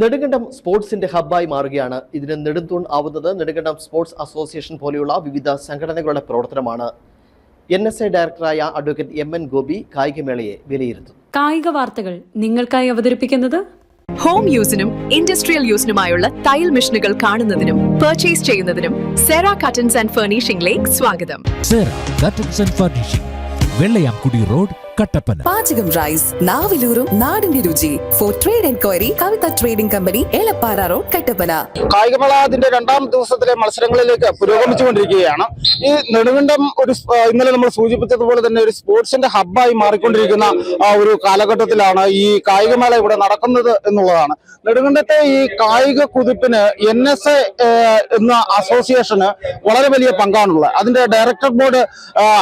നെടുങ്കണ്ടം സ്പോർട്സിന്റെ ഹബ്ബായി മാറുകയാണ്. ഇതിന് നെടുന്തൂൺ ആവുന്നത് നെടുങ്കണ്ടം സ്പോർട്സ് അസോസിയേഷൻ പോലെയുള്ള വിവിധ സംഘടനകളുടെ പ്രവർത്തനമാണ്. എൻ എസ് ഐ ഡയറക്ടറായ അഡ്വക്കേറ്റ് എം എൻ ഗോപി കായികമേളയെ വിലയിരുത്തും കായിക വാർത്തകൾ നിങ്ങൾക്കായി അവതരിപ്പിക്കുന്നത്? ഹോം യൂസിനും ഇൻഡസ്ട്രിയൽ യൂസിനുമായുള്ള തയ്യൽ മെഷീനുകൾ കാണുന്നതിനും പർച്ചേസ് ചെയ്യുന്നതിനും സെറ കട്ടൻസ് ആൻഡ് ഫർണിഷിംഗിലേക്ക് സ്വാഗതം. Cera curtains and furnishing Vellayamkudi road Kattappana. പാചകം റൈസ് നാവിലൂറും നാടിന്റെ രുചി. For trade enquiry Kavitha trading company Elappara road Kattappana. കായികമേള അതിന്റെ രണ്ടാം ദിവസത്തിലെ മത്സരങ്ങളിലേക്ക് പുരോഗമിച്ചുകൊണ്ടിരിക്കുകയാണ്. ഈ നെടുങ്കണ്ടം ഒരു ഇന്നലെ നമ്മൾ സൂചിപ്പിച്ചതുപോലെ തന്നെ ഒരു സ്പോർട്സിന്റെ ഹബ്ബായി മാറിക്കൊണ്ടിരിക്കുന്ന ആ ഒരു കാലഘട്ടത്തിലാണ് ഈ കായികമേള ഇവിടെ നടക്കുന്നത് എന്നുള്ളതാണ്. നെടുങ്കണ്ടത്തെ ഈ കായിക കുതിപ്പിന് എൻ എസ് എ എന്ന അസോസിയേഷന് വളരെ വലിയ പങ്കാണുള്ളത്. അതിന്റെ ഡയറക്ടർ ബോർഡ്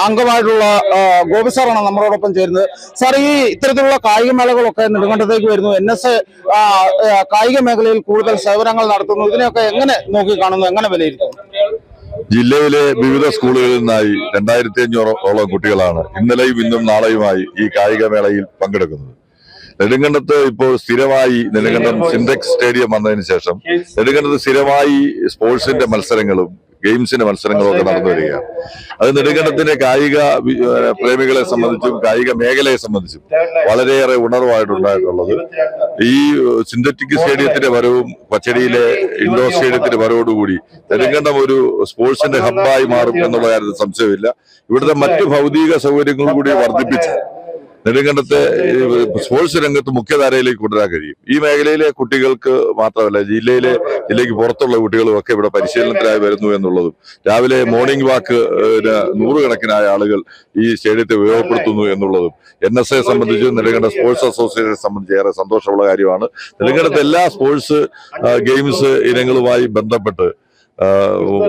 അംഗമായിട്ടുള്ള ഗോപി സാറാണ് നമ്മളോടൊപ്പം ചേരുന്നത് സാർ ഈ ഇത്തരത്തിലുള്ള കായിക മേളകളൊക്കെ നെടുങ്കണ്ടത്തേക്ക് വരുന്നു. എൻ എസ് കായിക മേഖലയിൽ കൂടുതൽ സേവനങ്ങൾ നടത്തുന്നു. ഇതിനെയൊക്കെ എങ്ങനെ നോക്കി കാണുന്നു എങ്ങനെ വിലയിരുത്തുന്നു? ജില്ലയിലെ വിവിധ സ്കൂളുകളിൽ നിന്നായി രണ്ടായിരത്തി അഞ്ഞൂറോളം കുട്ടികളാണ് ഇന്നലെയും ഇന്നും നാളെയുമായി ഈ കായിക മേളയിൽ പങ്കെടുക്കുന്നത്. നെടുങ്കണ്ടത്ത് ഇപ്പോൾ സ്ഥിരമായി നെടുങ്കണ്ടം സിൻഡെക്സ് സ്റ്റേഡിയം വന്നതിന് ശേഷം നെടുങ്കണ്ടത്ത് സ്ഥിരമായി സ്പോർട്സിന്റെ മത്സരങ്ങളും ഗെയിംസിന്റെ മത്സരങ്ങളൊക്കെ നടന്നു വരികയാണ് അത് നെടുങ്കണ്ടത്തിന്റെ കായിക പ്രേമികളെ സംബന്ധിച്ചും കായിക മേഖലയെ സംബന്ധിച്ചും വളരെയേറെ ഉണർവായിട്ടുണ്ടായിട്ടുള്ളത്. ഈ സിന്തറ്റിക് സ്റ്റേഡിയത്തിന്റെ വരവും പച്ചടിയിലെ ഇൻഡോർ സ്റ്റേഡിയത്തിന്റെ വരവോടുകൂടി നെടുങ്കണ്ടം ഒരു സ്പോർട്സിന്റെ ഹബ്ബായി മാറും എന്നുള്ള കാര്യത്തിൽ സംശയമില്ല. ഇവിടുത്തെ മറ്റ് ഭൗതിക സൗകര്യങ്ങളും കൂടി വർദ്ധിപ്പിച്ച് നെടുങ്കണ്ടത്തെ സ്പോർട്സ് രംഗത്ത് മുഖ്യധാരയിലേക്ക് കൊണ്ടുവരാൻ കഴിയും. ഈ മേഖലയിലെ കുട്ടികൾക്ക് മാത്രമല്ല ജില്ലയിലെ ജില്ലയ്ക്ക് പുറത്തുള്ള കുട്ടികളും ഒക്കെ ഇവിടെ പരിശീലനത്തിനായി വരുന്നു എന്നുള്ളതും രാവിലെ മോർണിംഗ് വാക്ക് നൂറുകണക്കിനായ ആളുകൾ ഈ സ്റ്റേഡിയത്തെ ഉപയോഗപ്പെടുത്തുന്നു എന്നുള്ളതും എൻ എസ് എ സംബന്ധിച്ചും നെടുങ്കണ്ട സ്പോർട്സ് അസോസിയേഷനെ സംബന്ധിച്ച് ഏറെ സന്തോഷമുള്ള കാര്യമാണ്. നെടുങ്കണ്ടത്തെ എല്ലാ സ്പോർട്സ് ഗെയിംസ് ഇനങ്ങളുമായി ബന്ധപ്പെട്ട്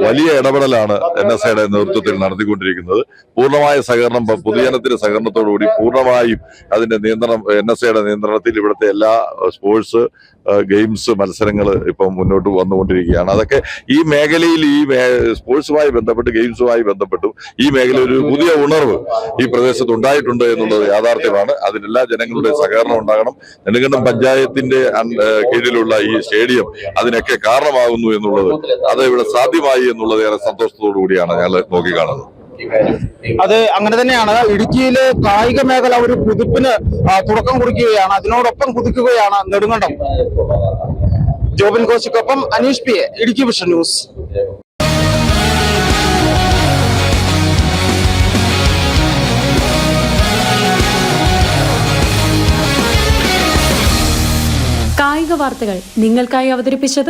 വലിയ ഇടപെടലാണ് എൻ എസ് എയുടെ നേതൃത്വത്തിൽ നടത്തിക്കൊണ്ടിരിക്കുന്നത്. പൂർണമായ സഹകരണം പൊതുജനത്തിന്റെ സഹകരണത്തോടുകൂടി പൂർണമായും അതിന്റെ നിയന്ത്രണം എൻ എസ് എയുടെ നിയന്ത്രണത്തിൽ ഇവിടുത്തെ എല്ലാ സ്പോർട്സ് ഗെയിംസ് മത്സരങ്ങൾ ഇപ്പം മുന്നോട്ട് വന്നുകൊണ്ടിരിക്കുകയാണ്. അതൊക്കെ ഈ മേഖലയിൽ ഈ സ്പോർട്സുമായി ബന്ധപ്പെട്ട് ഗെയിംസുമായി ബന്ധപ്പെട്ടും ഈ മേഖല ഒരു പുതിയ ഉണർവ് ഈ പ്രദേശത്ത് ഉണ്ടായിട്ടുണ്ട് എന്നുള്ളത് യാഥാർത്ഥ്യമാണ്. അതിനെല്ലാ ജനങ്ങളുടെ സഹകരണം ഉണ്ടാകണം. നെടുങ്കണ്ടം പഞ്ചായത്തിന്റെ കീഴിലുള്ള ഈ സ്റ്റേഡിയം അതിനൊക്കെ കാരണമാകുന്നു എന്നുള്ളത് അത് ഇവിടെ സാധ്യമായി എന്നുള്ളത് ഏറെ സന്തോഷത്തോടു കൂടിയാണ് ഞങ്ങൾ നോക്കിക്കാണുന്നത്. അത് അങ്ങനെ തന്നെയാണ്. ഇടുക്കിയിലെ കായിക മേഖല ഒരു പുതുപ്പിന് തുടക്കം കുറിക്കുകയാണ്. അതിനോടൊപ്പം കുതിക്കുകയാണ് Nedumkandam. Jobin കോശിക്കൊപ്പം Aneesh P A Idukki vision news. വാർത്തകൾ നിങ്ങൾക്കായി അവതരിപ്പിച്ചത്